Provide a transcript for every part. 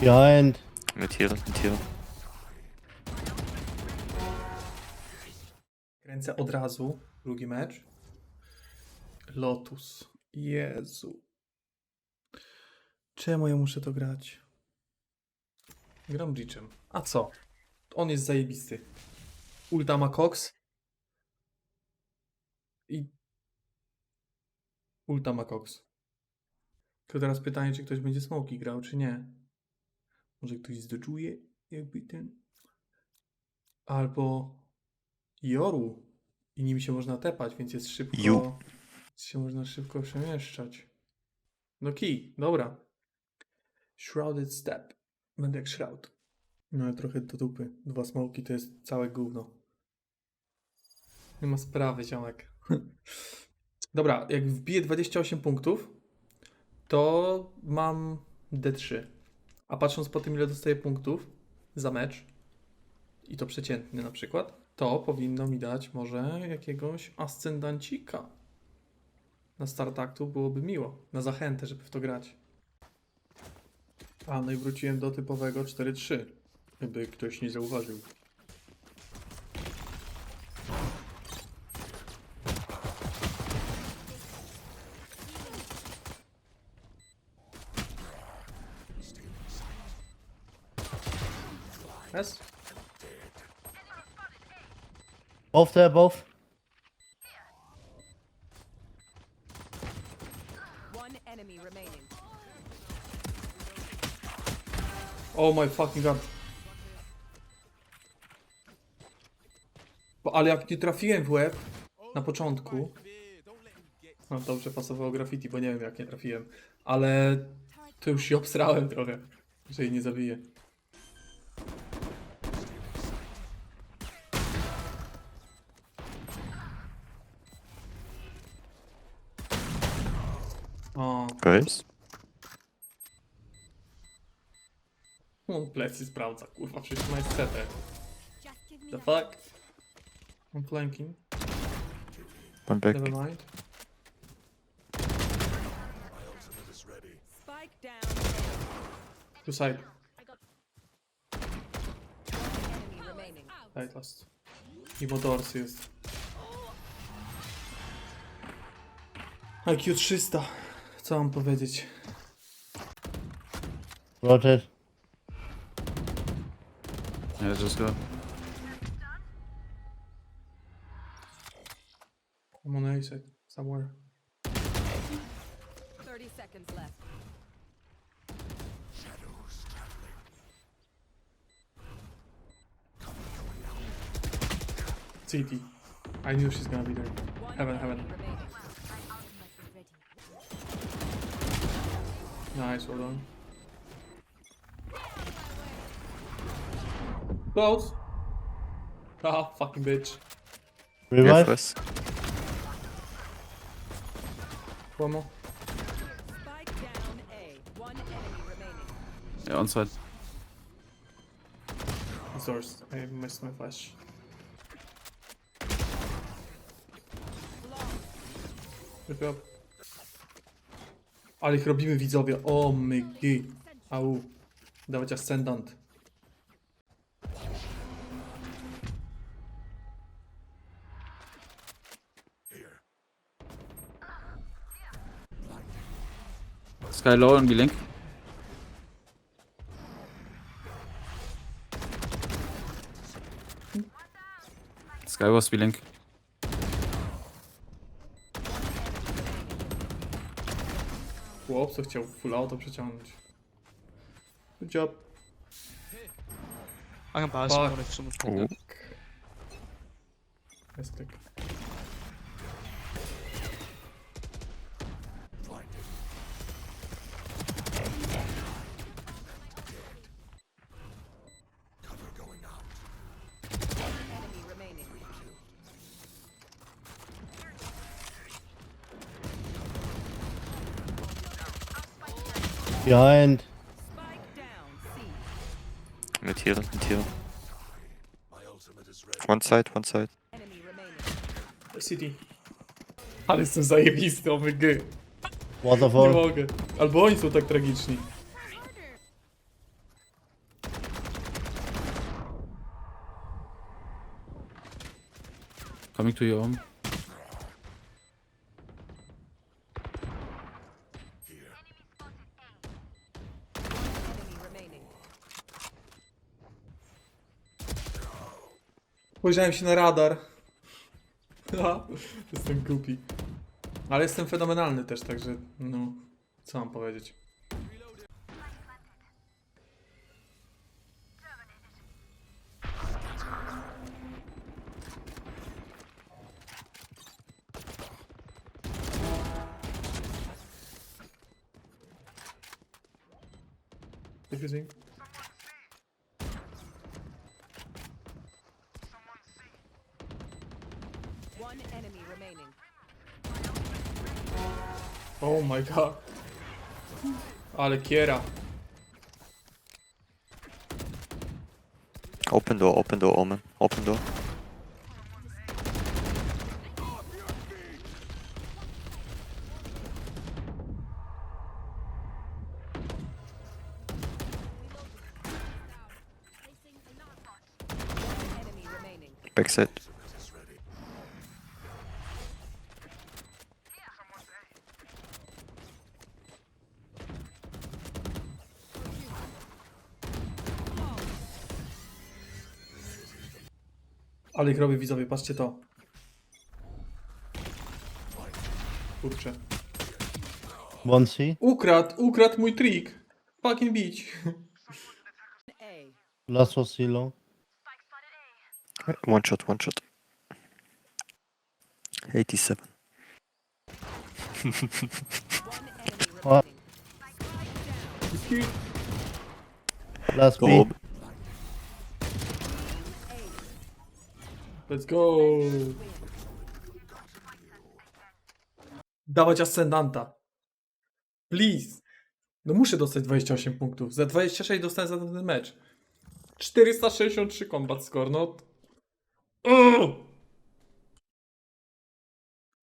Behind. Mit heal, mit heal. Kręcę od razu drugi mecz. Lotus. Jezu. Czemu ja muszę to grać? Gram Breachem. A co? On jest zajebisty. Ulta ma Cox. I... Ulta ma Cox. To teraz pytanie, czy ktoś będzie smoki grał, czy nie. Może ktoś zdodżuje jakby ten... Albo... Joru. I nim się można tepać, więc jest szybko. Ju. się można szybko przemieszczać. No kij, dobra. Shrouded Step. Będę jak Shroud. No ale trochę do dupy. Dwa smoki to jest całe gówno. Nie ma sprawy, ziomek. Dobra, jak wbiję 28 punktów, to mam D3. A patrząc po tym, ile dostaję punktów za mecz, i to przeciętny na przykład, to powinno mi dać może jakiegoś ascendancika. Na start aktu byłoby miło, na zachętę, żeby w to grać. A, no i wróciłem do typowego 4-3, jakby ktoś nie zauważył. Jest? Both there, both. One enemy remaining. Oh my fucking god. Bo, ale jak nie trafiłem w łeb na początku. No dobrze pasowało graffiti, bo nie wiem jak nie trafiłem. Ale to już się obsrałem trochę, że jej nie zabiję. O, Guys? on plecy sprawdza, kurwa, przecież ma jest setę. The fuck? I'm flanking. One back. Never mind. spike down. Two side. Enemy remaining. Right last. I motorsy jest. IQ 300. Co mam powiedzieć? Yeah, just go. I'm on A side. Somewhere. 30 seconds left. CT. I knew she's gonna be there. One Heaven, enemy heaven. remaining. Nice, hold on. Close. Ah, fucking bitch. Yeah, Revive. first. One more. Spike down A. One enemy remaining. Yeah, on side. Source. I missed my flash. Good job. Ale ich robimy widzowie. O my g. Au. Dawać ascendant. Sky low and B-Link. Sky was B-Link. Chłop, co chciał full auto przeciągnąć. Good job. I can buy Fuck. if someone's. Behind. Mid heal, mid heal. One side, one side. CD. Ale jestem zajebisty, oh omg. Nie Waterfall. mogę. Albo oni są tak tragiczni. Coming to you. Spojrzałem się na radar. Jestem głupi. Ale jestem fenomenalny też, także no, co mam powiedzieć. Excuse me. Oh my god. Ale kiera. Open door, open door, Omen. Open door. Backside. Ale ich robię widzowie, patrzcie to. Kurczę. One C. Ukradł, ukradł mój trik. Fucking was C long. One shot, one shot. 87. One enemy What? remaining. Last B. Gold. Let's go. Dawać ascendanta. Please. No muszę dostać 28 punktów. Za 26 dostałem za ten mecz. 463 combat score, no.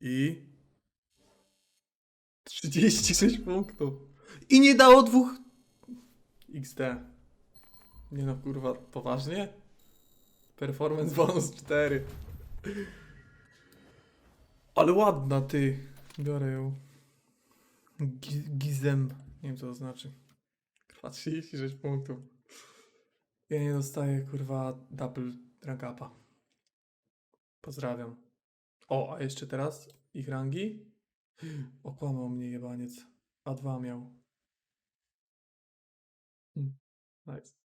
I 36 punktów. I nie dało dwóch XD. Nie no, kurwa, poważnie? Performance bonus 4. Ale ładna ty. Biorę ją. Gi- Gizem. Nie wiem co to znaczy. Kurwa 36 punktów. Ja nie dostaję kurwa double rank upa. Pozdrawiam. O, a jeszcze teraz ich rangi? Okłamał mnie jebaniec. A2 miał. Hmm. Nice.